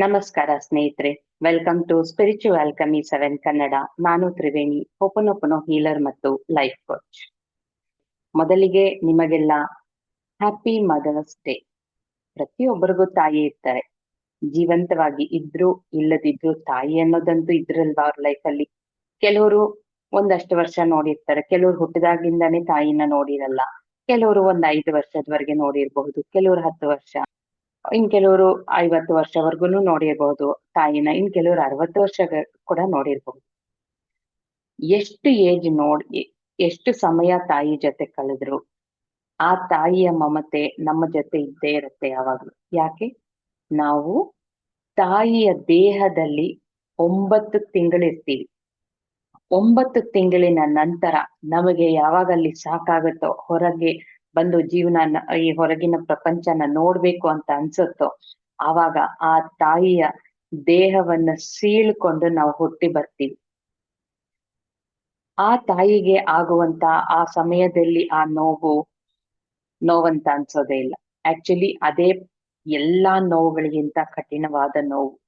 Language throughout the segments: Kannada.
ನಮಸ್ಕಾರ ಸ್ನೇಹಿತರೆ ವೆಲ್ಕಮ್ ಟು ಸ್ಪಿರಿಚುವಲ್ ಕಮಿ ಸೆವೆನ್ ಕನ್ನಡ ನಾನು ತ್ರಿವೇಣಿ ಓಪನ್ ಹೀಲರ್ ಮತ್ತು ಲೈಫ್ ಕೋಚ್ ಮೊದಲಿಗೆ ನಿಮಗೆಲ್ಲ ಹ್ಯಾಪಿ ಮದರ್ಸ್ ಡೇ ಪ್ರತಿಯೊಬ್ಬರಿಗೂ ತಾಯಿ ಇರ್ತಾರೆ. ಜೀವಂತವಾಗಿ ಇದ್ರು ಇಲ್ಲದಿದ್ರು ತಾಯಿ ಅನ್ನೋದಂತೂ ಇದ್ರಲ್ವಾ ಅವ್ರ ಲೈಫಲ್ಲಿ ಕೆಲವರು ಒಂದಷ್ಟು ವರ್ಷ ನೋಡಿರ್ತಾರೆ, ಕೆಲವರು ಹುಟ್ಟಿದಾಗಿಂದಾನೇ ತಾಯಿನ ನೋಡಿರಲ್ಲ. ಕೆಲವರು ಒಂದ್ ಐದು ವರ್ಷದವರೆಗೆ ನೋಡಿರಬಹುದು, ಕೆಲವರು ಹತ್ತು ವರ್ಷ. ಇನ್ ಕೆಲವರು ಐವತ್ತು ವರ್ಷವರೆಗೂ ನೋಡಿರ್ಬಹುದು ತಾಯಿನ ಇನ್ ಕೆಲವರು ಅರವತ್ತು ವರ್ಷ ಕೂಡ ನೋಡಿರ್ಬಹುದು ಎಷ್ಟು ಏಜ್ ನೋಡಿ ಎಷ್ಟು ಸಮಯ ತಾಯಿ ಜೊತೆ ಕಳೆದ್ರು, ಆ ತಾಯಿಯ ಮಮತೆ ನಮ್ಮ ಜೊತೆ ಇದ್ದೇ ಇರುತ್ತೆ ಯಾವಾಗ್ಲೂ. ಯಾಕೆ? ನಾವು ತಾಯಿಯ ದೇಹದಲ್ಲಿ ಒಂಬತ್ತು ತಿಂಗಳಿರ್ತೀವಿ. ಒಂಬತ್ತು ತಿಂಗಳಿನ ನಂತರ ನಮಗೆ ಯಾವಾಗ ಅಲ್ಲಿ ಸಾಕಾಗುತ್ತೋ ಹೊರಗೆ ಬಂದು ಜೀವನ ಈ ಹೊರಗಿನ ಪ್ರಪಂಚನ ನೋಡ್ಬೇಕು ಅಂತ ಅನ್ಸುತ್ತೋ, ಆವಾಗ ಆ ತಾಯಿಯ ದೇಹವನ್ನ ಸೀಳ್ಕೊಂಡು ನಾವು ಹುಟ್ಟಿ ಬರ್ತೀವಿ. ಆ ತಾಯಿಗೆ ಆಗುವಂತ ಆ ಸಮಯದಲ್ಲಿ ಆ ನೋವು, ನೋವಂತ ಅನ್ಸೋದೇ ಇಲ್ಲ. ಆಕ್ಚುಲಿ ಅದೇ ಎಲ್ಲಾ ನೋವುಗಳಿಗಿಂತ ಕಠಿಣವಾದ ನೋವು.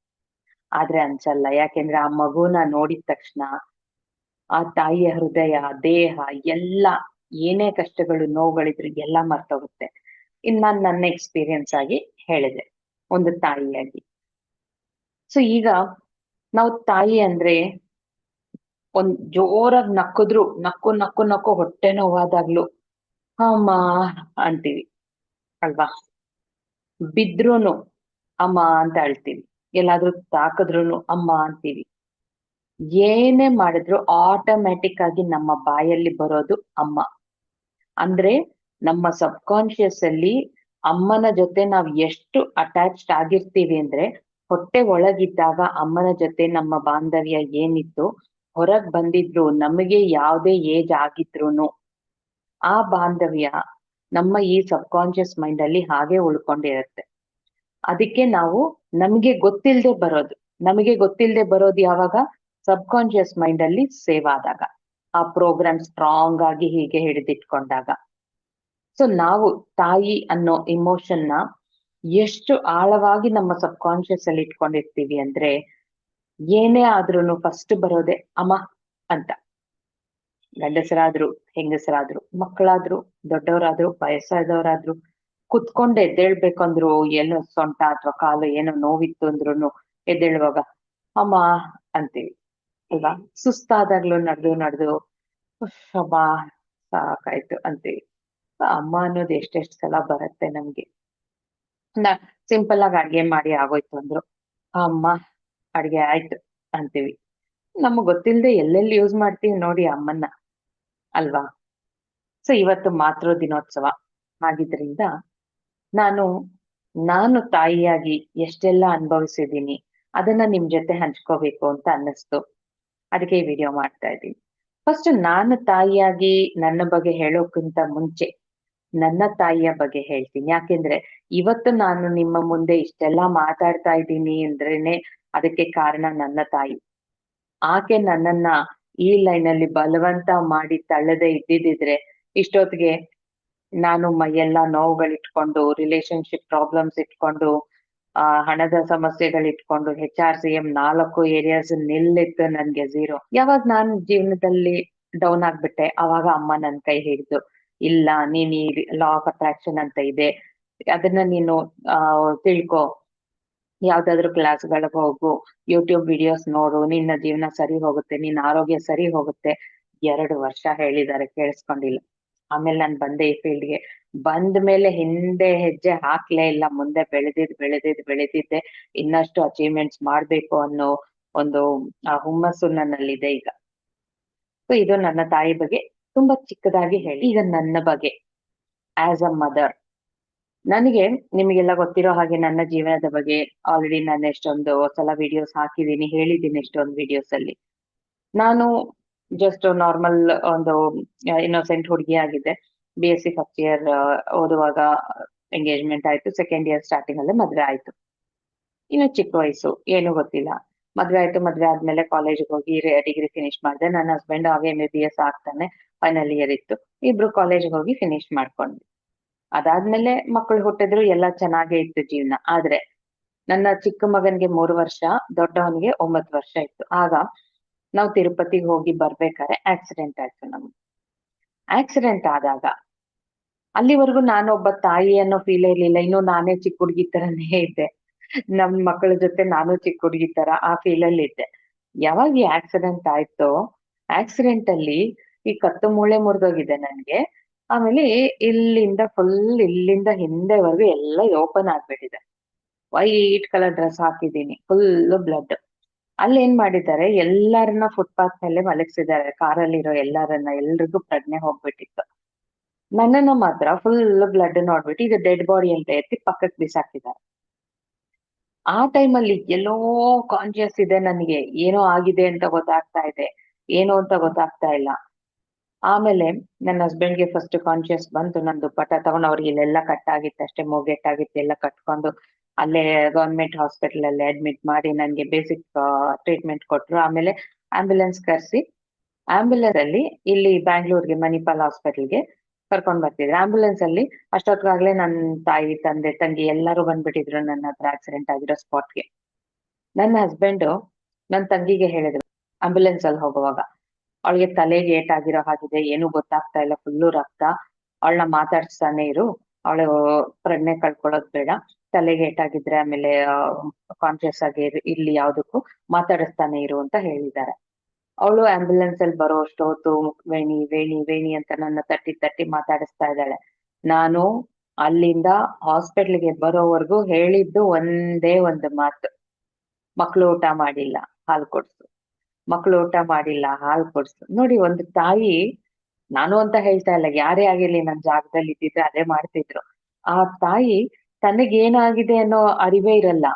ಆದ್ರೆ ಅನ್ಸಲ್ಲ. ಯಾಕೆಂದ್ರೆ ಆ ಮಗುನ ನೋಡಿದ ತಕ್ಷಣ, ಆ ತಾಯಿಯ ಹೃದಯ, ದೇಹ, ಎಲ್ಲ ಏನೇ ಕಷ್ಟಗಳು, ನೋವುಗಳಿದ್ರು ಎಲ್ಲ ಮರ್ತೋಗುತ್ತೆ. ಇನ್ ನಾನ್ ನನ್ನ ಎಕ್ಸ್ಪೀರಿಯನ್ಸ್ ಆಗಿ ಹೇಳಿದೆ, ಒಂದು ತಾಯಿಯಾಗಿ. ಸೊ ಈಗ ನಾವು ತಾಯಿ ಅಂದ್ರೆ ಒಂದ್ ಜೋರಾಗಿ ನಕ್ಕಿದ್ರು, ನಕ್ಕು ನಕ್ಕು ನಕ್ಕು ಹೊಟ್ಟೆ ನೋವಾದಾಗ್ಲು, ಅಮ್ಮ ಅಂತೀವಿ, ಅಲ್ವಾ? ಬಿದ್ರೂನು ಅಮ್ಮ ಅಂತ ಅಳ್ತೀವಿ ಎಲ್ಲಾದ್ರೂ ತಾಕದ್ರೂನು ಅಮ್ಮ ಅಂತೀವಿ. ಏನೇ ಮಾಡಿದ್ರು ಆಟೋಮ್ಯಾಟಿಕ್ ಆಗಿ ನಮ್ಮ ಬಾಯಲ್ಲಿ ಬರೋದು ಅಮ್ಮ. ಅಂದ್ರೆ ನಮ್ಮ ಸಬ್ ಕಾನ್ಶಿಯಸ್ ಅಲ್ಲಿ ಅಮ್ಮನ ಜೊತೆ ನಾವ್ ಎಷ್ಟು ಅಟ್ಯಾಚ್ಡ್ ಆಗಿರ್ತೀವಿ ಅಂದ್ರೆ ಹೊಟ್ಟೆ ಒಳಗಿದ್ದಾಗ ಅಮ್ಮನ ಜೊತೆ ನಮ್ಮ ಬಾಂಧವ್ಯ ಏನಿತ್ತು, ಹೊರಗ್ ಬಂದಿದ್ರು, ನಮಗೆ ಯಾವುದೇ ಏಜ್ ಆಗಿದ್ರು ಆ ಬಾಂಧವ್ಯ ನಮ್ಮ ಈ ಸಬ್ ಕಾನ್ಶಿಯಸ್ ಮೈಂಡ್ ಅಲ್ಲಿ ಹಾಗೆ ಉಳ್ಕೊಂಡಿರುತ್ತೆ. ಅದಕ್ಕೆ ನಾವು ನಮ್ಗೆ ಗೊತ್ತಿಲ್ಲದೆ ಬರೋದು. ನಮಗೆ ಗೊತ್ತಿಲ್ಲದೆ ಬರೋದು ಯಾವಾಗ? ಸಬ್ ಕಾನ್ಶಿಯಸ್ ಮೈಂಡ್ ಅಲ್ಲಿ ಸೇವ್ ಆದಾಗ. ಆ ಪ್ರೋಗ್ರಾಮ್ ಸ್ಟ್ರಾಂಗ್ ಆಗಿ ಹೀಗೆ ಹಿಡಿದಿಟ್ಕೊಂಡಾಗ. ಸೊ ನಾವು ತಾಯಿ ಅನ್ನೋ ಇಮೋಷನ್ ಎಷ್ಟು ಆಳವಾಗಿ ನಮ್ಮ ಸಬ್ ಕಾನ್ಶಿಯಸ್ ಅಲ್ಲಿ ಇಟ್ಕೊಂಡಿರ್ತೀವಿ ಅಂದ್ರೆ, ಏನೇ ಆದ್ರೂನು ಫಸ್ಟ್ ಬರೋದೆ ಅಮ್ಮ ಅಂತ. ಗಂಡಸರಾದ್ರು, ಹೆಂಗಸರಾದ್ರು, ಮಕ್ಕಳಾದ್ರು, ದೊಡ್ಡವರಾದ್ರು, ವಯಸ್ಸಾದವರಾದ್ರು, ಕುತ್ಕೊಂಡ್ ಎದ್ದೇಳ್ಬೇಕಂದ್ರು ಏನೋ ಸೊಂಟ ಅಥವಾ ಕಾಲು ಏನೋ ನೋವಿತ್ತು ಅಂದ್ರು ಎದ್ದೇಳುವಾಗ, ಅಮ್ಮ, ಅಂತೀವಿ. ಅಲ್ವಾ ಸುಸ್ತಾದಾಗ್ಲೂ ನಡೆದು ನಡೆದು, ಶಬಾ ಸಾಕಾಯ್ತು ಅಂತೀವಿ ಅಮ್ಮ ಅನ್ನೋದು ಎಷ್ಟೆಷ್ಟು ಸಲ ಬರುತ್ತೆ ನಮ್ಗೆ. ನಾ ಸಿಂಪಲ್ ಆಗಿ ಅಡ್ಗೆ ಮಾಡಿ ಆಗೋಯ್ತು ಅಂದ್ರು. ಅಮ್ಮ, ಅಡ್ಗೆ ಆಯ್ತು ಅಂತೀವಿ. ನಮಗ್ ಗೊತ್ತಿಲ್ಲದೆ ಎಲ್ಲೆಲ್ಲಿ ಯೂಸ್ ಮಾಡ್ತೀವಿ ನೋಡಿ ಅಮ್ಮನ್ನ. ಅಲ್ವಾ? ಸೊ, ಇವತ್ತು ಮಾತೃ ದಿನೋತ್ಸವ ಆಗಿದ್ರಿಂದ ನಾನು ನಾನು ತಾಯಿಯಾಗಿ ಎಷ್ಟೆಲ್ಲ ಅನುಭವಿಸಿದೀನಿ ಅದನ್ನ ನಿಮ್ ಜೊತೆ ಹಂಚ್ಕೋಬೇಕು ಅಂತ ಅನ್ನಿಸ್ತು. ಅದಕ್ಕೆ ಈ ವಿಡಿಯೋ ಮಾಡ್ತಾ ಇದ್ದೀನಿ. ಫಸ್ಟ್ ನಾನು ತಾಯಿಯಾಗಿ ನನ್ನ ಬಗ್ಗೆ ಹೇಳೋಕ್ಕಿಂತ ಮುಂಚೆ ನನ್ನ ತಾಯಿಯ ಬಗ್ಗೆ ಹೇಳ್ತೀನಿ. ಯಾಕೆಂದ್ರೆ ಇವತ್ತು ನಾನು ನಿಮ್ಮ ಮುಂದೆ ಇಷ್ಟೆಲ್ಲ ಮಾತಾಡ್ತಾ ಇದ್ದೀನಿ ಅಂದ್ರೇನೆ ಅದಕ್ಕೆ ಕಾರಣ ನನ್ನ ತಾಯಿ. ಆಕೆ ನನ್ನನ್ನ ಈ ಲೈನ್ ಅಲ್ಲಿ ಬಲವಂತ ಮಾಡಿ ತಳ್ಳದೆ ಇದ್ದಿದ್ರೆ ಇಷ್ಟೊತ್ತಿಗೆ ನಾನು ಮೈಯೆಲ್ಲ ನೋವುಗಳಿಟ್ಕೊಂಡು ರಿಲೇಶನ್ಶಿಪ್ ಪ್ರಾಬ್ಲಮ್ಸ್ ಇಟ್ಕೊಂಡು ಆ ಹಣದ ಸಮಸ್ಯೆಗಳಿಟ್ಕೊಂಡು ಹೆಚ್ ಆರ್ ಸಿ ಎಂ ನಾಲ್ಕು ಏರಿಯಾಸ್ ನಿಲ್ಲಿತ್ತು ನನ್ಗೆ ಝೀರೋ ಯಾವಾಗ ನಾನು ಜೀವನದಲ್ಲಿ ಡೌನ್ ಆಗ್ಬಿಟ್ಟೆ, ಅವಾಗ ಅಮ್ಮ ನನ್ ಕೈ ಹಿಡಿದು, ಇಲ್ಲ ನೀನ್ ಈ ಲಾ ಆಫ್ ಅಟ್ರಾಕ್ಷನ್ ಅಂತ ಇದೆ, ಅದನ್ನ ನೀನು ತಿಳ್ಕೊ. ಯಾವ್ದಾದ್ರು ಕ್ಲಾಸ್ಗಳಿಗೆ ಹೋಗು ಯೂಟ್ಯೂಬ್ ವಿಡಿಯೋಸ್ ನೋಡು, ನಿನ್ನ ಜೀವನ ಸರಿ ಹೋಗುತ್ತೆ, ನಿನ್ನ ಆರೋಗ್ಯ ಸರಿ ಹೋಗುತ್ತೆ. ಎರಡು ವರ್ಷ ಹೇಳಿದ್ದಾರೆ, ಕೇಳಿಸ್ಕೊಂಡಿಲ್ಲ. ಆಮೇಲೆ ನಾನು ಬಂದೆ ಈ ಫೀಲ್ಡ್ಗೆ. ಬಂದ ಮೇಲೆ ಹಿಂದೆ ಹೆಜ್ಜೆ ಹಾಕ್ಲೇ ಇಲ್ಲ, ಮುಂದೆ ಬೆಳೆದಿದ್ ಬೆಳೆದಿದ್, ಬೆಳೆದಿದ್ದೆ. ಇನ್ನಷ್ಟು ಅಚೀವ್ಮೆಂಟ್ಸ್ ಮಾಡ್ಬೇಕು ಅನ್ನೋ ಒಂದು, ಆ ಹುಮ್ಮಸ್ಸು ನನ್ನಲ್ಲಿದೆ ಈಗ. ಸೊ ಇದು ನನ್ನ ತಾಯಿ ಬಗ್ಗೆ ತುಂಬಾ ಚಿಕ್ಕದಾಗಿ ಹೇಳಿ. ಈಗ ನನ್ನ ಬಗ್ಗೆ ಆಸ್ ಅ ಮದರ್ ನನಗೆ ನಿಮಗೆಲ್ಲ ಗೊತ್ತಿರೋ ಹಾಗೆ ನನ್ನ ಜೀವನದ ಬಗ್ಗೆ ಆಲ್ರೆಡಿ ನಾನು ಎಷ್ಟೊಂದು ಸಲ ವಿಡಿಯೋಸ್ ಹಾಕಿದ್ದೀನಿ ಹೇಳಿದ್ದೀನಿ ಎಷ್ಟೊಂದು ವಿಡಿಯೋಸ್ ಅಲ್ಲಿ. ನಾನು ಜಸ್ಟ್ ನಾರ್ಮಲ್ ಒಂದು ಇನ್ನೋಸೆಂಟ್ ಹುಡುಗಿ ಆಗಿದ್ದೆ B S C first year ಓದುವಾಗ ಎಂಗೇಜ್ಮೆಂಟ್ ಆಯ್ತು. ಸೆಕೆಂಡ್ ಇಯರ್ ಸ್ಟಾರ್ಟಿಂಗ್ ಅಲ್ಲಿ ಮದ್ವೆ ಆಯ್ತು. ಇನ್ನು ಚಿಕ್ಕ ವಯಸ್ಸು, ಏನು ಗೊತ್ತಿಲ್ಲ. ಮದ್ವೆ ಆಯ್ತು, ಮದ್ವೆ ಆದ್ಮೇಲೆ ಕಾಲೇಜ್ಗೆ ಹೋಗಿ ಡಿಗ್ರಿ ಫಿನಿಶ್ ಮಾಡಿದೆ. ನನ್ನ ಹಸ್ಬೆಂಡ್ ಆಗ ಎಂ ಬಿ ಬಿ ಎಸ್ ಆಗ್ತಾನೆ. ಫೈನಲ್ ಇಯರ್ ಇತ್ತು. ಇಬ್ರು ಕಾಲೇಜ್ಗೆ ಹೋಗಿ ಫಿನಿಶ್ ಮಾಡ್ಕೊಂಡ್ವಿ. ಅದಾದ್ಮೇಲೆ ಮಕ್ಕಳು ಹುಟ್ಟಿದ್ರು, ಎಲ್ಲ ಚೆನ್ನಾಗೇ ಇತ್ತು ಜೀವನ. ಆದ್ರೆ, ನನ್ನ ಚಿಕ್ಕ ಮಗನ್ಗೆ ಮೂರು ವರ್ಷ, ದೊಡ್ಡವನಿಗೆ ಒಂಬತ್ತು ವರ್ಷ ಇತ್ತು. ಆಗ ನಾವು ತಿರುಪತಿಗೆ ಹೋಗಿ ಬರ್ಬೇಕಾದ್ರೆ ಆಕ್ಸಿಡೆಂಟ್ ಆಯ್ತು ನಮ್ಗೆ. ಆಕ್ಸಿಡೆಂಟ್ ಆದಾಗ ಅಲ್ಲಿವರೆಗೂ ನಾನೊಬ್ಬ ತಾಯಿ ಅನ್ನೋ ಫೀಲ್ ಇರ್ಲಿಲ್ಲ. ಇನ್ನು ನಾನೇ ಚಿಕ್ಕ ಹುಡುಗಿ ತರನೇ ಇದ್ದೆ. ನಮ್ ಮಕ್ಕಳ ಜೊತೆ ನಾನು ಚಿಕ್ಕ ಹುಡುಗಿ ತರ ಆ ಫೀಲ್ ಅಲ್ಲಿ ಇದ್ದೆ. ಯಾವಾಗ ಈ ಆಕ್ಸಿಡೆಂಟ್ ಆಯ್ತೋ ಆಕ್ಸಿಡೆಂಟ್ ಅಲ್ಲಿ ಈ ಕತ್ತು ಮೂಳೆ ಮುರಿದೋಗಿದೆ ನನ್ಗೆ. ಆಮೇಲೆ ಇಲ್ಲಿಂದ ಫುಲ್ ಇಲ್ಲಿಂದ ಹಿಂದೆವರೆಗೂ ಎಲ್ಲ ಓಪನ್ ಆಗ್ಬಿಟ್ಟಿದೆ. ವೈಟ್ ಕಲರ್ ಡ್ರೆಸ್ ಹಾಕಿದೀನಿ ಫುಲ್ ಬ್ಲಡ್ ಅಲ್ಲಿ ಏನ್ ಮಾಡಿದ್ದಾರೆ? ಎಲ್ಲರನ್ನ ಫುಟ್ಪಾತ್ ಮೇಲೆ ಮಲಗಿಸಿದ್ದಾರೆ. ಕಾರಲ್ಲಿರೋ ಎಲ್ಲರನ್ನ, ಎಲ್ರಿಗೂ ಪ್ರಜ್ಞೆ ಹೋಗ್ಬಿಟ್ಟಿತ್ತು. ನನ್ನನ್ನು ಮಾತ್ರ ಫುಲ್ ಬ್ಲಡ್ ನೋಡ್ಬಿಟ್ಟು ಇದು ಡೆಡ್ ಬಾಡಿ ಅಂತ ಎತ್ತಿ ಪಕ್ಕಕ್ಕೆ ಬಿಸಾಕಿದ್ದಾರೆ. ಆ ಟೈಮಲ್ಲಿ ಎಲ್ಲೋ ಕಾನ್ಶಿಯಸ್ ಇದೆ ನನಗೆ. ಏನೋ ಆಗಿದೆ ಅಂತ ಗೊತ್ತಾಗ್ತಾ ಇದೆ. ಏನು ಅಂತ ಗೊತ್ತಾಗ್ತಾ ಇಲ್ಲ. ಆಮೇಲೆ ನನ್ನ ಹಸ್ಬೆಂಡ್ಗೆ ಫಸ್ಟ್ ಕಾನ್ಶಿಯಸ್ ಬಂತು. ನನ್ನ ದುಪ್ಪಟ್ಟ ತಗೊಂಡು ಅವ್ರಿಗೆ ಇಲ್ಲೆಲ್ಲ ಕಟ್ಟಾಗಿತ್ತು ಅಷ್ಟೇ ಮೂಗೆಟ್ಟಾಗಿತ್ತು ಎಲ್ಲ ಕಟ್ಕೊಂಡು ಅಲ್ಲೇ ಗವರ್ಮೆಂಟ್ ಹಾಸ್ಪಿಟಲ್ ಅಲ್ಲಿ ಅಡ್ಮಿಟ್ ಮಾಡಿ ನನಗೆ ಬೇಸಿಕ್ ಟ್ರೀಟ್ಮೆಂಟ್ ಕೊಟ್ರು. ಆಮೇಲೆ ಆಂಬ್ಯುಲೆನ್ಸ್ ಕರೆಸಿ ಆಂಬ್ಯುಲೆನ್ಸ್ ಅಲ್ಲಿ ಇಲ್ಲಿ ಬ್ಯಾಂಗ್ಳೂರ್ಗೆ ಮಣಿಪಾಲ್ ಹಾಸ್ಪಿಟಲ್ಗೆ ಕರ್ಕೊಂಡ್ ಬರ್ತಿದ್ರು. ಆಂಬ್ಯುಲೆನ್ಸ್ ಅಲ್ಲಿ ಅಷ್ಟೊತ್ತಿಗಾಗ್ಲೇ ನನ್ನ ತಾಯಿ, ತಂದೆ, ತಂಗಿ ಎಲ್ಲರೂ ಬಂದ್ಬಿಟ್ಟಿದ್ರು ನನ್ನ ಹತ್ರ ಆಕ್ಸಿಡೆಂಟ್ ಆಗಿರೋ ಸ್ಪಾಟ್ಗೆ ನನ್ನ ಹಸ್ಬೆಂಡ್ ನನ್ನ ತಂಗಿಗೆ ಹೇಳಿದ್ರು ಆಂಬ್ಯುಲೆನ್ಸ್ ಅಲ್ಲಿ ಹೋಗುವಾಗ, ಅವಳಿಗೆ ತಲೆಗೆ ಆಗಿರೋ ಹಾಗಿದೆ, ಏನು ಗೊತ್ತಾಗ್ತಾ ಇಲ್ಲ ಫುಲ್ಲು ರಕ್ತ. ಅವಳನ್ನ ಮಾತಾಡ್ಸ್ತಾನೆ ಇರು. ಅವಳು ಪ್ರಜ್ಞೆ ಕಳ್ಕೊಳ್ಳೋದ್ ಬೇಡ. ತಲೆಗೆ ಆಗಿದ್ರೆ ಆಮೇಲೆ ಕಾನ್ಶಿಯಸ್ ಆಗಿ ಇಲ್ಲಿ ಯಾವ್ದಕ್ಕೂ ಮಾತಾಡಿಸ್ತಾನೆ ಇರು ಅಂತ ಹೇಳಿದ್ದಾರೆ. ಅವಳು ಆಂಬ್ಯುಲೆನ್ಸ್ ಅಲ್ಲಿ ಬರೋ ಅಷ್ಟೊತ್ತು ವೇಣಿ ವೇಣಿ ವೇಣಿ ಅಂತ ನನ್ನ ತಟ್ಟಿ ತಟ್ಟಿ ಮಾತಾಡಿಸ್ತಾ ಇದ್ದಾಳೆ. ನಾನು ಅಲ್ಲಿಂದ ಹಾಸ್ಪಿಟ್ಲ್ಗೆ ಬರೋವರೆಗೂ ಹೇಳಿದ್ದು ಒಂದೇ ಒಂದು ಮಾತು. ಮಕ್ಳು ಊಟ ಮಾಡಿಲ್ಲ, ಹಾಲು ಕೊಡ್ಸು. ಮಕ್ಳು ಊಟ ಮಾಡಿಲ್ಲ, ಹಾಲು ಕೊಡ್ಸು. ನೋಡಿ ಒಂದು ತಾಯಿ, ನಾನು ಅಂತ ಹೇಳ್ತಾ ಇಲ್ಲ, ಯಾರೇ ಆಗಿರ್ಲಿ ನನ್ನ ಜಾಗದಲ್ಲಿ ಇದ್ದಿದ್ರೆ ಅದೇ ಮಾಡ್ತಿದ್ರು. ಆ ತಾಯಿ ತನಗೇನಾಗಿದೆ ಅನ್ನೋ ಅರಿವೇ ಇರಲ್ಲ.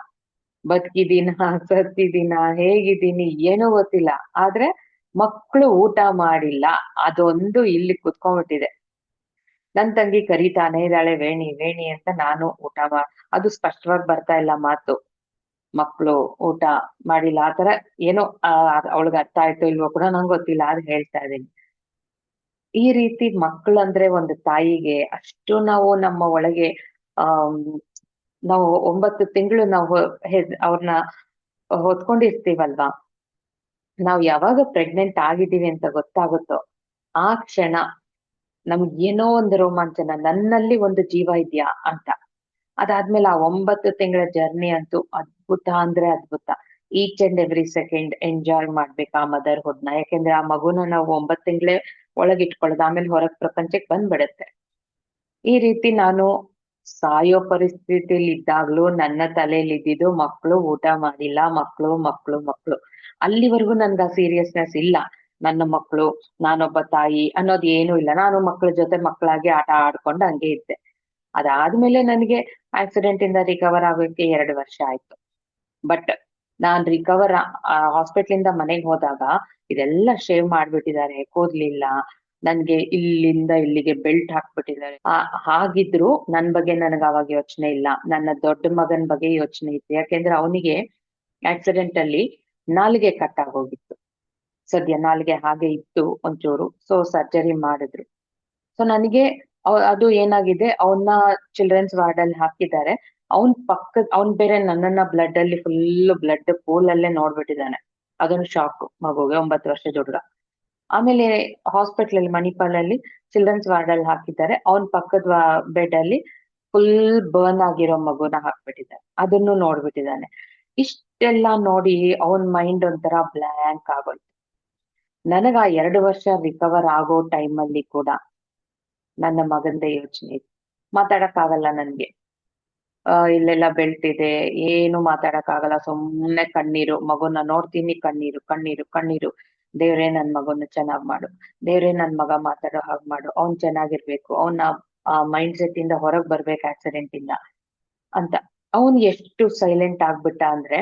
ಬದುಕಿದೀನ ಸತ್ತಿದೀನ ಹೇಗಿದ್ದೀನಿ, ಏನೂ ಗೊತ್ತಿಲ್ಲ. ಆದ್ರೆ ಮಕ್ಕಳು ಊಟ ಮಾಡಿಲ್ಲ. ಅದೊಂದು ಇಲ್ಲಿ ಕುತ್ಕೊಂಡ್ಬಿಟ್ಟಿದೆ. ನನ್ ತಂಗಿ ಕರಿತಾನೆ ಇದ್ದಾಳೆ, ವೇಣಿ ವೇಣಿ ಅಂತ ನಾನು ಊಟ ಮಾ ಅದು ಸ್ಪಷ್ಟವಾಗಿ ಬರ್ತಾ ಇಲ್ಲ ಮಾತು. ಮಕ್ಕಳು ಊಟ ಮಾಡಿಲ್ಲ. ಆತರ ಏನೋ ಅವಳಿಗೆ ಅರ್ಥ ಆಯ್ತೋ ಇಲ್ವೋ ಕೂಡ ನಂಗೆ ಗೊತ್ತಿಲ್ಲ. ಅದು ಹೇಳ್ತಾ ಇದೀನಿ ಈ ರೀತಿ ಮಕ್ಕಳಂದ್ರೆ ಒಂದು ತಾಯಿಗೆ ಅಷ್ಟು ನಾವು ನಮ್ಮ ಒಳಗೆ ನಾವು ಒಂಬತ್ತು ತಿಂಗಳು ನಾವು ಅವ್ರನ್ನ ಹೊತ್ಕೊಂಡಿರ್ತೀವಲ್ವಾ? ನಾವ್ ಯಾವಾಗ ಪ್ರೆಗ್ನೆಂಟ್ ಆಗಿದ್ದೀವಿ ಅಂತ ಗೊತ್ತಾಗುತ್ತೋ, ಆ ಕ್ಷಣ ನಮ್ಗೆ ಏನೋ ಒಂದು ರೋಮಾಂಚನ, ನನ್ನಲ್ಲಿ ಒಂದು ಜೀವ ಇದೆಯಾ ಅಂತ. ಅದಾದ್ಮೇಲೆ ಆ ಒಂಬತ್ತು ತಿಂಗಳ ಜರ್ನಿ ಅಂತೂ ಅದ್ಭುತ ಅಂದ್ರೆ ಅದ್ಭುತ. Each and every second enjoy ಮಾಡ್ಬೇಕು ಆ ಮದರ್ಹುಡ್ನ. ಯಾಕೆಂದ್ರೆ ಆ ಮಗುನ ನಾವು ಒಂಬತ್ತು ತಿಂಗಳೇ ಒಳಗಿಟ್ಕೊಳ್ಳೋದು, ಆಮೇಲೆ ಹೊರಗ್ ಪ್ರಪಂಚಕ್ಕೆ ಬಂದ್ಬಿಡುತ್ತೆ. ಈ ರೀತಿ ನಾನು ಸಾಯೋ ಪರಿಸ್ಥಿತಿಲಿ ಇದ್ದಾಗ್ಲೂ ನನ್ನ ತಲೆಯಲ್ಲಿ ಇದ್ದಿದ್ದು ಮಕ್ಕಳು ಊಟ ಮಾಡಿಲ್ಲ, ಮಕ್ಕಳು ಮಕ್ಕಳು ಮಕ್ಕಳು. ಅಲ್ಲಿವರೆಗೂ ನನ್ಗೆ ಸೀರಿಯಸ್ನೆಸ್ ಇಲ್ಲ. ನನ್ನ ಮಕ್ಕಳು, ನಾನೊಬ್ಬ ತಾಯಿ ಅನ್ನೋದು ಏನೂ ಇಲ್ಲ. ನಾನು ಮಕ್ಕಳ ಜೊತೆ ಮಕ್ಕಳಾಗಿ ಆಟ ಆಡ್ಕೊಂಡು ಹಂಗೆ ಇದ್ದೆ. ಅದಾದ್ಮೇಲೆ ನನಗೆ ಆಕ್ಸಿಡೆಂಟ್ ಇಂದ ರಿಕವರ್ ಆಗೋಕೆ ಎರಡು ವರ್ಷ ಆಯ್ತು. ಬಟ್ ನಾನ್ ರಿಕವರ್ ಹಾಸ್ಪಿಟ್ಲಿಂದ ಮನೆಗೆ ಹೋದಾಗ ಇದೆಲ್ಲ ಶೇವ್ ಮಾಡ್ಬಿಟ್ಟಿದ್ದಾರೆ, ಕೂದ್ಲಿಲ್ಲ ನನ್ಗೆ ಇಲ್ಲಿಂದ ಇಲ್ಲಿಗೆ ಬೆಲ್ಟ್ ಹಾಕ್ಬಿಟ್ಟಿದ್ದಾರೆ. ಹಾಗಿದ್ರು ನನ್ ಬಗ್ಗೆ ನನಗ ಅವಾಗ ಯೋಚನೆ ಇಲ್ಲ. ನನ್ನ ದೊಡ್ಡ ಮಗನ್ ಬಗ್ಗೆ ಯೋಚನೆ ಇತ್ತು. ಯಾಕೆಂದ್ರೆ ಅವನಿಗೆ ಆಕ್ಸಿಡೆಂಟ್ ಅಲ್ಲಿ ನಾಲಿಗೆ ಕಟ್ ಆಗೋಗಿತ್ತು. ಸದ್ಯ ನಾಲಿಗೆ ಹಾಗೆ ಇತ್ತು ಒಂಚೂರು. ಸೊ ಸರ್ಜರಿ ಮಾಡಿದ್ರು. ಸೊ ನನಗೆ ಅದು ಏನಾಗಿದೆ? ಅವನ್ನ ಚಿಲ್ಡ್ರನ್ಸ್ ವಾರ್ಡ್ ಅಲ್ಲಿ ಹಾಕಿದ್ದಾರೆ. ಅವನ್ ಪಕ್ಕ, ಅವ್ನ್ ಬೇರೆ ನನ್ನನ್ನ ಬ್ಲಡ್ ಅಲ್ಲಿ ಫುಲ್ ಬ್ಲಡ್ ಪೂಲ್ ಅಲ್ಲೇ ನೋಡ್ಬಿಟ್ಟಿದ್ದಾನೆ. ಅದೊಂದು ಶಾಕ್ ಮಗುಗೆ, ಒಂಬತ್ತು ವರ್ಷದ ಹುಡುಗ. ಆಮೇಲೆ ಹಾಸ್ಪಿಟಲ್ ಅಲ್ಲಿ ಮಣಿಪಾಲ್ ಅಲ್ಲಿ ಚಿಲ್ಡ್ರನ್ಸ್ ವಾರ್ಡ್ ಅಲ್ಲಿ ಹಾಕಿದ್ದಾರೆ. ಅವನ್ ಪಕ್ಕದ ಬೆಡ್ ಅಲ್ಲಿ ಫುಲ್ ಬರ್ನ್ ಆಗಿರೋ ಮಗುನ ಹಾಕ್ಬಿಟ್ಟಿದ್ದಾರೆ. ಅದನ್ನು ನೋಡ್ಬಿಟ್ಟಿದ್ದಾನೆ. ಇಷ್ಟೆಲ್ಲ ನೋಡಿ ಅವನ್ ಮೈಂಡ್ ಒಂಥರ ಬ್ಲ್ಯಾಂಕ್ ಆಗೋಯ್ತು. ನನಗ ಎರಡು ವರ್ಷ ರಿಕವರ್ ಆಗೋ ಟೈಮ್ ಅಲ್ಲಿ ಕೂಡ ನನ್ನ ಮಗಂದೇ ಯೋಚನೆ ಇತ್ತು ಮಾತಾಡಕ್ ಆಗಲ್ಲ ನನ್ಗೆ ಇಲ್ಲೆಲ್ಲ ಬೆಳ್ತಿದೆ ಏನು ಮಾತಾಡಕ್ ಆಗಲ್ಲ ಸುಮ್ನೆ ಕಣ್ಣೀರು. ಮಗುನ ನೋಡ್ತೀನಿ ಕಣ್ಣೀರು ಕಣ್ಣೀರು ಕಣ್ಣೀರು. ದೇವ್ರೇ, ನನ್ ಮಗನ ಚೆನ್ನಾಗ್ ಮಾಡು. ದೇವ್ರೇ, ನನ್ ಮಗ ಮಾತಾಡೋ ಹಾಗ್ ಮಾಡು. ಅವ್ನ್ ಚೆನ್ನಾಗಿರ್ಬೇಕು. ಅವ್ನ ಆ ಮೈಂಡ್ ಸೆಟ್ ಇಂದ ಹೊರಗ್ ಬರ್ಬೇಕು ಆಕ್ಸಿಡೆಂಟ್ ಇಂದ ಅಂತ. ಅವ್ನ್ ಎಷ್ಟು ಸೈಲೆಂಟ್ ಆಗ್ಬಿಟ್ಟ ಅಂದ್ರೆ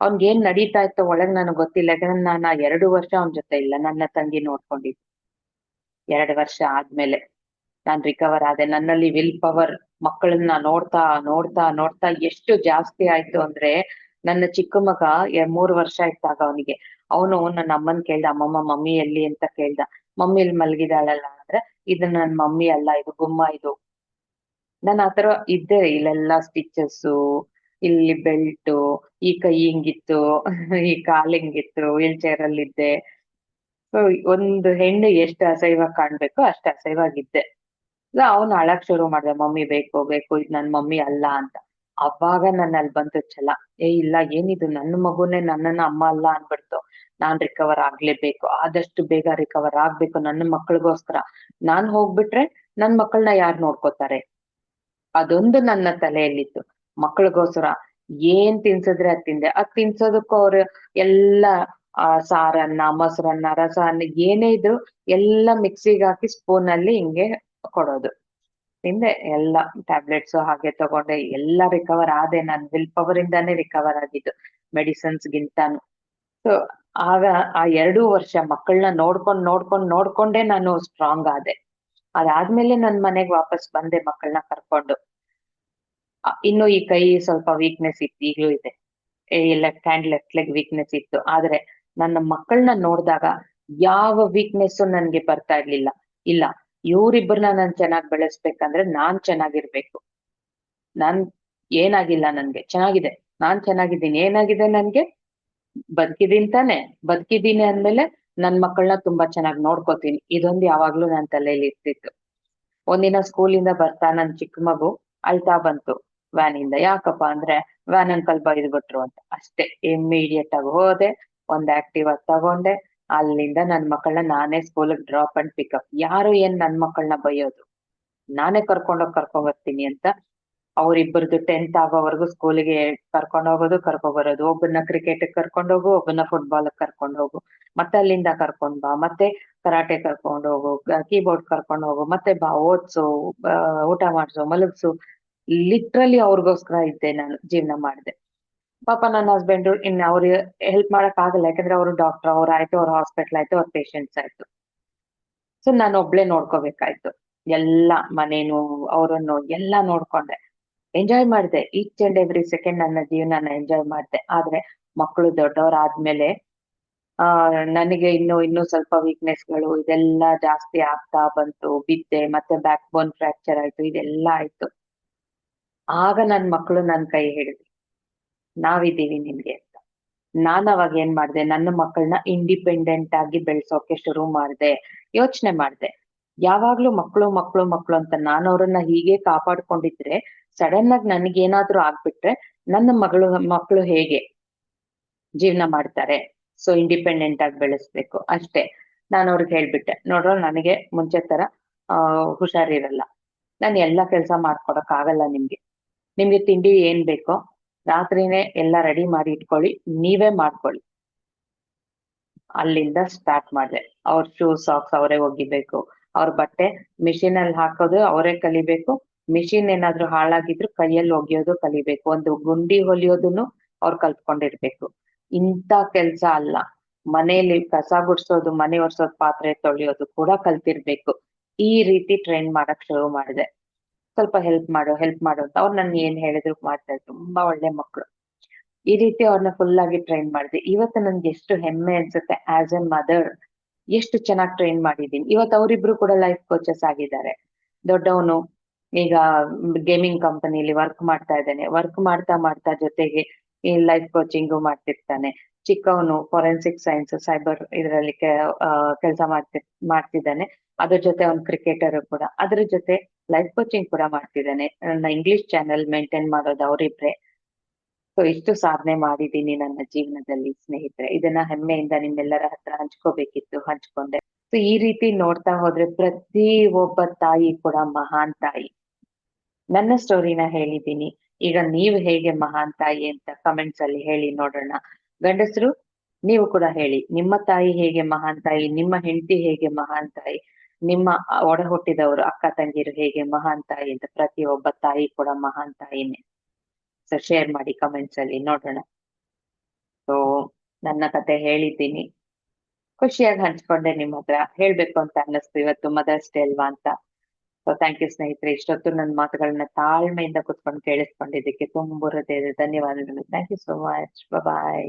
ಅವ್ನ್ಗೆ ಏನ್ ನಡೀತಾ ಇತ್ತು ಒಳಗ್ ನನಗ್ ಗೊತ್ತಿಲ್ಲ. ಯಾಕಂದ್ರೆ ನಾನು ಎರಡು ವರ್ಷ ಅವನ್ ಜೊತೆ ಇಲ್ಲ. ನನ್ನ ತಂಗಿ ನೋಡ್ಕೊಂಡಿದ್ದು. ಎರಡು ವರ್ಷ ಆದ್ಮೇಲೆ ನಾನ್ ರಿಕವರ್ ಆದೆ. ನನ್ನಲ್ಲಿ ವಿಲ್ ಪವರ್ ಮಕ್ಕಳನ್ನ ನೋಡ್ತಾ ನೋಡ್ತಾ ನೋಡ್ತಾ ಎಷ್ಟು ಜಾಸ್ತಿ ಆಯ್ತು ಅಂದ್ರೆ ನನ್ನ ಚಿಕ್ಕ ಮಗ ಮೂರ್ ವರ್ಷ ಇದ್ದಾಗ ಅವನಿಗೆ, ಅವನು ನನ್ನ ಅಮ್ಮನ್ ಕೇಳ್ದ, ಅಮ್ಮಮ್ಮ ಮಮ್ಮಿ ಎಲ್ಲಿ ಅಂತ ಕೇಳ್ದ. ಮಮ್ಮಿ ಇಲ್ಲಿ ಮಲ್ಗಿದಾಳಲ್ಲ ಅಂದ್ರೆ, ಇದು ನನ್ ಮಮ್ಮಿ ಅಲ್ಲ, ಇದು ಗುಮ್ಮ ಇದು. ನಾನು ಆತರ ಇದ್ದೆ, ಇಲ್ಲೆಲ್ಲಾ ಸ್ಟಿಚಸ್ಸು ಇಲ್ಲಿ ಬೆಲ್ಟು ಈ ಕೈ ಹಿಂಗಿತ್ತು, ಈ ಕಾಲ್ ಹಿಂಗಿತ್ತು ವೀಲ್ ಚೇರ್ ಅಲ್ಲಿ ಇದ್ದೆ. ಒಂದು ಹೆಣ್ಣು ಎಷ್ಟು ಅಸಹ್ಯವಾಗಿ ಕಾಣ್ಬೇಕು ಅಷ್ಟು ಅಸಹ್ಯವಾಗಿದ್ದೆ. ಅವ್ನು ಅಳಕ್ ಶುರು ಮಾಡ್ದೆ, ಮಮ್ಮಿ ಬೇಕು ಬೇಕು, ಇದು ನನ್ ಮಮ್ಮಿ ಅಲ್ಲ ಅಂತ. ಅವಾಗ ನನ್ನ ಅಲ್ಲಿ ಬಂತು ಛಲ. ಏ, ಇಲ್ಲ, ಏನಿದು? ನನ್ನ ಮಗುನೇ ನನ್ನನ್ನ ಅಮ್ಮ ಅಲ್ಲ ಅನ್ಬಿಡ್ತು. ನಾನ್ ರಿಕವರ್ ಆಗ್ಲೇಬೇಕು. ಆದಷ್ಟು ಬೇಗ ರಿಕವರ್ ಆಗ್ಬೇಕು ನನ್ನ ಮಕ್ಕಳಿಗೋಸ್ಕರ ನಾನ್ ಹೋಗ್ಬಿಟ್ರೆ ನನ್ ಮಕ್ಕಳನ್ನ ಯಾರ್ ನೋಡ್ಕೋತಾರೆ? ಅದೊಂದು ನನ್ನ ತಲೆಯಲ್ಲಿತ್ತು. ಮಕ್ಕಳಿಗೋಸ್ಕರ ಏನ್ ತಿನ್ಸಿದ್ರೆ ಅದ್ ತಿಂದೆ. ಅದ್ ತಿನ್ಸೋದಕ್ಕೂ ಅವ್ರು ಎಲ್ಲ, ಆ, ಸಾರನ್ನ, ಮೊಸರನ್ನ, ರಸನ್ನ ಏನೇ ಇದ್ರು ಎಲ್ಲ ಮಿಕ್ಸಿಗೆ ಹಾಕಿ ಸ್ಪೂನ್ ಅಲ್ಲಿ ಹಿಂಗೆ ಕೊಡೋದು. ತಿಂದೆ, ಎಲ್ಲ ಟ್ಯಾಬ್ಲೆಟ್ಸ್ ಹಾಗೆ ತಗೊಂಡೆ, ಎಲ್ಲ ರಿಕವರ್ ಆದೆ. ನಾನು ವಿಲ್ ಪವರ್ ಇಂದಾನೇ ರಿಕವರ್ ಆಗಿದ್ದು ಮೆಡಿಸಿನ್ಸ್ ಗಿಂತಾನು. ಸೊ ಆಗ ಆ ಎರಡು ವರ್ಷ ಮಕ್ಕಳನ್ನ ನೋಡ್ಕೊಂಡ್ ನೋಡ್ಕೊಂಡ್, ನೋಡ್ಕೊಂಡೆ ನಾನು ಸ್ಟ್ರಾಂಗ್ ಆದೆ. ಅದಾದ್ಮೇಲೆ ನನ್ ಮನೆಗ್ ವಾಪಸ್ ಬಂದೆ ಮಕ್ಕಳನ್ನ ಕರ್ಕೊಂಡು. ಇನ್ನು ಈ ಕೈ ಸ್ವಲ್ಪ ವೀಕ್ನೆಸ್ ಇತ್ತು, ಈಗಲೂ ಇದೆ. Left hand left leg weakness ಇತ್ತು. ಆದ್ರೆ ನನ್ನ ಮಕ್ಕಳನ್ನ ನೋಡಿದಾಗ ಯಾವ ವೀಕ್ನೆಸ್ ನನ್ಗೆ ಬರ್ತಾ ಇರ್ಲಿಲ್ಲ. ಇಲ್ಲ ಇವ್ರಿಬ್ಬರನ್ನ ನಾನ್ ಚೆನ್ನಾಗ್ ಬೆಳೆಸ್ಬೇಕಂದ್ರೆ ನಾನ್ ಚೆನ್ನಾಗಿರ್ಬೇಕು. ನಾನ್ ಏನಾಗಿಲ್ಲ ನನ್ಗೆ, ಚೆನ್ನಾಗಿದೆ. ನಾನ್ ಚೆನ್ನಾಗಿದ್ದೀನಿ. ಏನಾಗಿದೆ ನನ್ಗೆ? ಬದುಕಿದೀನಿ ತಾನೆ. ಬದುಕಿದೀನಿ ಅಂದ್ಮೇಲೆ ನನ್ ಮಕ್ಕಳನ್ನ ತುಂಬಾ ಚೆನ್ನಾಗಿ ನೋಡ್ಕೋತೀನಿ. ಇದೊಂದು ಯಾವಾಗ್ಲೂ ನನ್ ತಲೆಯಲ್ಲಿ ಇರ್ತಿತ್ತು. ಒಂದಿನ ಸ್ಕೂಲಿಂದ ಬರ್ತಾ ನನ್ ಚಿಕ್ಕ ಮಗು ಅಳ್ತಾ ಬಂತು ವ್ಯಾನ್ ಇಂದ ಯಾಕಪ್ಪ ಅಂದ್ರೆ ವ್ಯಾನ್ ಅಂಕಲ್ ಬೈದ್ಬಿಟ್ರು ಅಂತ. ಅಷ್ಟೇ ಇಮಿಡಿಯೇಟ್ ಆಗಿ ಹೋದೆ, ಒಂದ್ ಆಕ್ಟಿವ್ ತಗೊಂಡೆ. ಅಲ್ಲಿಂದ ನನ್ ಮಕ್ಕಳನ್ನ ನಾನೇ ಸ್ಕೂಲಿಗೆ ಡ್ರಾಪ್ ಅಂಡ್ ಪಿಕಪ್ ಯಾರು ಏನ್ ನನ್ ಮಕ್ಕಳನ್ನ ಬೈಯೋದು? ನಾನೇ ಕರ್ಕೊಂಡೋಗಿ ಕರ್ಕೊಂಡ್ ಬರ್ತೀನಿ ಅಂತ ಅವ್ರಿಬ್ಬರದು ಟೆಂತ್ ಆಗೋವರೆಗೂ ಸ್ಕೂಲಿಗೆ ಕರ್ಕೊಂಡ್ ಹೋಗೋದು, ಕರ್ಕೊಂಡ್ ಬರೋದು. ಒಬ್ಬನ ಕ್ರಿಕೆಟ್ ಕರ್ಕೊಂಡ್ ಹೋಗು ಒಬ್ಬನ ಫುಟ್ಬಾಲ್ ಕರ್ಕೊಂಡ್ ಹೋಗು. ಮತ್ತೆ ಅಲ್ಲಿಂದ ಕರ್ಕೊಂಡ್ ಬಾ, ಮತ್ತೆ ಕರಾಟೆ ಕರ್ಕೊಂಡ್ ಹೋಗು ಕೀಬೋರ್ಡ್ ಕರ್ಕೊಂಡ್ ಹೋಗು, ಮತ್ತೆ ಬಾ, ಓದ್ಸು ಊಟ ಮಾಡ್ಸು, ಮಲಗ್ಸು. ಲಿಟ್ರಲಿ ಅವ್ರಿಗೋಸ್ಕರ ಇದ್ದೆ ನಾನು ಜೀವನ ಮಾಡಿದೆ. ಪಾಪ ನನ್ನ ಹಸ್ಬೆಂಡ್ ಇನ್ ಅವ್ರಿಗೆ ಹೆಲ್ಪ್ ಮಾಡಕ್ ಆಗಲ್ಲ. ಯಾಕಂದ್ರೆ ಅವರು ಡಾಕ್ಟರ್ ಅವ್ರ ಆಯ್ತು, ಅವ್ರ ಹಾಸ್ಪಿಟಲ್ ಆಯ್ತು, ಅವ್ರ ಪೇಷಂಟ್ಸ್ ಆಯ್ತು. ಸೊ ನಾನು ಒಬ್ಳೆ ನೋಡ್ಕೋಬೇಕಾಯ್ತು. ಎಲ್ಲ ಮನೇನು, ಅವರನ್ನು ಎಲ್ಲ ನೋಡ್ಕೊಂಡೆ. ಎಂಜಾಯ್ ಮಾಡಿದೆ. ಈಚ್ ಅಂಡ್ ಎವ್ರಿ ಸೆಕೆಂಡ್ ನನ್ನ ಜೀವನ ಎಂಜಾಯ್ ಮಾಡಿದೆ. ಆದ್ರೆ ಮಕ್ಕಳು ದೊಡ್ಡವರಾದ್ಮೇಲೆ, ಆ, ನನಗೆ ಇನ್ನು ಇನ್ನು ಸ್ವಲ್ಪ ವೀಕ್ನೆಸ್ಗಳು ಇದೆಲ್ಲ ಜಾಸ್ತಿ ಆಗ್ತಾ ಬಂತು. ಬಿದ್ದೆ, ಮತ್ತೆ ಬ್ಯಾಕ್ ಬೋನ್ ಫ್ರಾಕ್ಚರ್ ಆಯ್ತು. ಇದೆಲ್ಲ ಆಯ್ತು. ಆಗ ನನ್ ಮಕ್ಕಳು ನನ್ ಕೈ ಹಿಡಿದ್ರು. ನಾವಿದ್ದೀವಿ ನಿಮ್ಗೆ ಅಂತ. ನಾನ್ ಅವಾಗ ಏನ್ ಮಾಡ್ದೆ, ನನ್ನ ಮಕ್ಕಳನ್ನ ಇಂಡಿಪೆಂಡೆಂಟ್ ಆಗಿ ಬೆಳ್ಸೋಕೆ ಶುರು ಮಾಡ್ದೆ, ಯೋಚನೆ ಮಾಡ್ದೆ. ಯಾವಾಗ್ಲೂ ಮಕ್ಕಳು ಮಕ್ಕಳು ಮಕ್ಕಳು ಅಂತ ನಾನು ಅವ್ರನ್ನ ಹೀಗೆ ಕಾಪಾಡ್ಕೊಂಡಿದ್ರೆ ಸಡನ್ ಆಗಿ ನನಗೇನಾದ್ರೂ ಆಗ್ಬಿಟ್ರೆ ನನ್ನ ಮಗಳು ಮಕ್ಕಳು ಹೇಗೆ ಜೀವನ ಮಾಡ್ತಾರೆ? ಸೊ ಇಂಡಿಪೆಂಡೆಂಟ್ ಆಗಿ ಬೆಳೆಸ್ಬೇಕು ಅಷ್ಟೇ. ನಾನು ಅವ್ರಿಗೆ ಹೇಳ್ಬಿಟ್ಟೆ, ನೋಡ್ರೋ ನನಗೆ ಮುಂಚೆ ತರ, ಆ, ಹುಷಾರಿರಲ್ಲ. ನಾನು ಎಲ್ಲಾ ಕೆಲಸ ಮಾಡ್ಕೊಡಕ್ ಆಗಲ್ಲ ನಿಮ್ಗೆ. ನಿಮ್ಗೆ ತಿಂಡಿ ಏನ್ ಬೇಕೋ ರಾತ್ರಿನೇ ಎಲ್ಲ ರೆಡಿ ಮಾಡಿ ಇಟ್ಕೊಳ್ಳಿ, ನೀವೇ ಮಾಡ್ಕೊಳ್ಳಿ. ಅಲ್ಲಿಂದ ಸ್ಟಾರ್ಟ್ ಮಾಡಿದೆ. ಅವ್ರ ಶೂ ಸಾಕ್ಸ್ ಅವರೇ ಒಗಿಬೇಕು. ಅವ್ರ ಬಟ್ಟೆ ಮಿಷಿನ್ ಅಲ್ಲಿ ಹಾಕೋದು ಅವರೇ ಕಲಿಬೇಕು. ಮಿಷಿನ್ ಏನಾದ್ರು ಹಾಳಾಗಿದ್ರು ಕೈಯಲ್ಲಿ ಒಗೆಯೋದು ಕಲಿಬೇಕು. ಒಂದು ಗುಂಡಿ ಹೊಲಿಯೋದನ್ನು ಅವ್ರು ಕಲ್ತ್ಕೊಂಡಿರ್ಬೇಕು. ಇಂತ ಕೆಲ್ಸ ಅಲ್ಲ. ಮನೆಯಲ್ಲಿ ಕಸ ಗುಡ್ಸೋದು, ಮನೆ ಒರ್ಸೋದು ಪಾತ್ರೆ ತೊಳೆಯೋದು ಕೂಡ ಕಲ್ತಿರ್ಬೇಕು. ಈ ರೀತಿ ಟ್ರೈನ್ ಮಾಡಕ್ ಶುರು ಮಾಡಿದೆ. ಸ್ವಲ್ಪ ಹೆಲ್ಪ್ ಮಾಡು ಹೆಲ್ಪ್ ಮಾಡು ಅಂತ ಅವ್ರು ನನ್ ಏನ್ ಹೇಳಿದ್ರು ಮಾಡ್ತಾರೆ. ತುಂಬಾ ಒಳ್ಳೆ ಮಕ್ಕಳು ಈ ರೀತಿ ಅವ್ರನ್ನ ಫುಲ್ ಆಗಿ ಟ್ರೈನ್ ಮಾಡಿದೆ. ಇವತ್ತು ನನ್ಗೆ ಎಷ್ಟು ಹೆಮ್ಮೆ ಅನ್ಸುತ್ತೆ ಆಸ್ ಎ ಮದರ್ ಎಷ್ಟು ಚೆನ್ನಾಗಿ ಟ್ರೈನ್ ಮಾಡಿದೀನಿ. ಇವತ್ತು ಅವರಿಬ್ರು ಕೂಡ ಲೈಫ್ ಕೋಚಸ್ ಆಗಿದ್ದಾರೆ. ದೊಡ್ಡವನು ಈಗ ಗೇಮಿಂಗ್ ಕಂಪನಿಲಿ ವರ್ಕ್ ಮಾಡ್ತಾ ಇದ್ದಾನೆ. ವರ್ಕ್ ಮಾಡ್ತಾ ಮಾಡ್ತಾ ಜೊತೆಗೆ ಈ ಲೈಫ್ ಕೋಚಿಂಗು ಮಾಡ್ತಿರ್ತಾನೆ. ಚಿಕ್ಕವನು ಫೊರೆನ್ಸಿಕ್ ಸೈನ್ಸ್ ಸೈಬರ್ ಇದರಲ್ಲಿ ಕೆಲಸ ಮಾಡ್ತಿ, ಮಾಡ್ತಿದ್ದಾನೆ. ಅದ್ರ ಜೊತೆ ಅವ್ನು ಕ್ರಿಕೆಟರ್ ಕೂಡ. ಅದ್ರ ಜೊತೆ ಲೈಫ್ ಕೋಚಿಂಗ್ ಕೂಡ ಮಾಡ್ತಿದ್ದಾನೆ. ನನ್ನ ಇಂಗ್ಲಿಷ್ ಚಾನೆಲ್ ಮೇಂಟೈನ್ ಮಾಡೋದು ಅವರಿಬ್ರೆ. ಸೊ ಇಷ್ಟು ಸಾಧನೆ ಮಾಡಿದೀನಿ ನನ್ನ ಜೀವನದಲ್ಲಿ ಸ್ನೇಹಿತರೆ. ಇದನ್ನ ಹೆಮ್ಮೆಯಿಂದ ನಿಮ್ಮೆಲ್ಲರ ಹತ್ರ ಹಂಚ್ಕೋಬೇಕಿತ್ತು, ಹಂಚ್ಕೊಂಡೆ. ಸೊ ಈ ರೀತಿ ನೋಡ್ತಾ ಹೋದ್ರೆ ಪ್ರತಿ ಒಬ್ಬ ತಾಯಿ ಕೂಡ ಮಹಾನ್ ತಾಯಿ. ನನ್ನ ಸ್ಟೋರಿನ ಹೇಳಿದ್ದೀನಿ. ಈಗ ನೀವು ಹೇಗೆ ಮಹಾನ್ ತಾಯಿ ಅಂತ ಕಮೆಂಟ್ಸ್ ಅಲ್ಲಿ ಹೇಳಿ ನೋಡೋಣ. ಗಂಡಸರು, ನೀವು ಕೂಡ ಹೇಳಿ. ನಿಮ್ಮ ತಾಯಿ ಹೇಗೆ ಮಹಾನ್ ತಾಯಿ, ನಿಮ್ಮ ಹೆಂಡತಿ ಹೇಗೆ ಮಹಾನ್ ತಾಯಿ? ನಿಮ್ಮ ಒಡ ಹುಟ್ಟಿದವರು ಅಕ್ಕ ತಂಗಿರು ಹೇಗೆ ಮಹಾನ್ ತಾಯಿ ಅಂತ ಪ್ರತಿಯೊಬ್ಬ ತಾಯಿ ಕೂಡ ಮಹಾನ್ ತಾಯಿನೇ. ಸೊ ಶೇರ್ ಮಾಡಿ ಕಮೆಂಟ್ಸ್ ಅಲ್ಲಿ ನೋಡೋಣ. ಸೊ ನನ್ನ ಕತೆ ಹೇಳಿದ್ದೀನಿ. ಖುಷಿಯಾಗಿ ಹಂಚ್ಕೊಂಡೆ ನಿಮ್ಮ ಹತ್ರ. ಹೇಳ್ಬೇಕು ಅಂತ ಅನ್ನಿಸ್ತು ಇವತ್ತು ಮದರ್ಸ್ ಡೇ ಅಲ್ವಾ ಅಂತ. ಸೊ ಥ್ಯಾಂಕ್ ಯು ಸ್ನೇಹಿತರೆ, ಇಷ್ಟೊತ್ತು ನನ್ನ ಮಾತುಗಳನ್ನ ತಾಳ್ಮೆಯಿಂದ ಕುತ್ಕೊಂಡು ಕೇಳಿಸ್ಕೊಂಡಿದ್ದಕ್ಕೆ ತುಂಬ ಹೃದಯದ ಧನ್ಯವಾದಗಳು. Thank you so much bye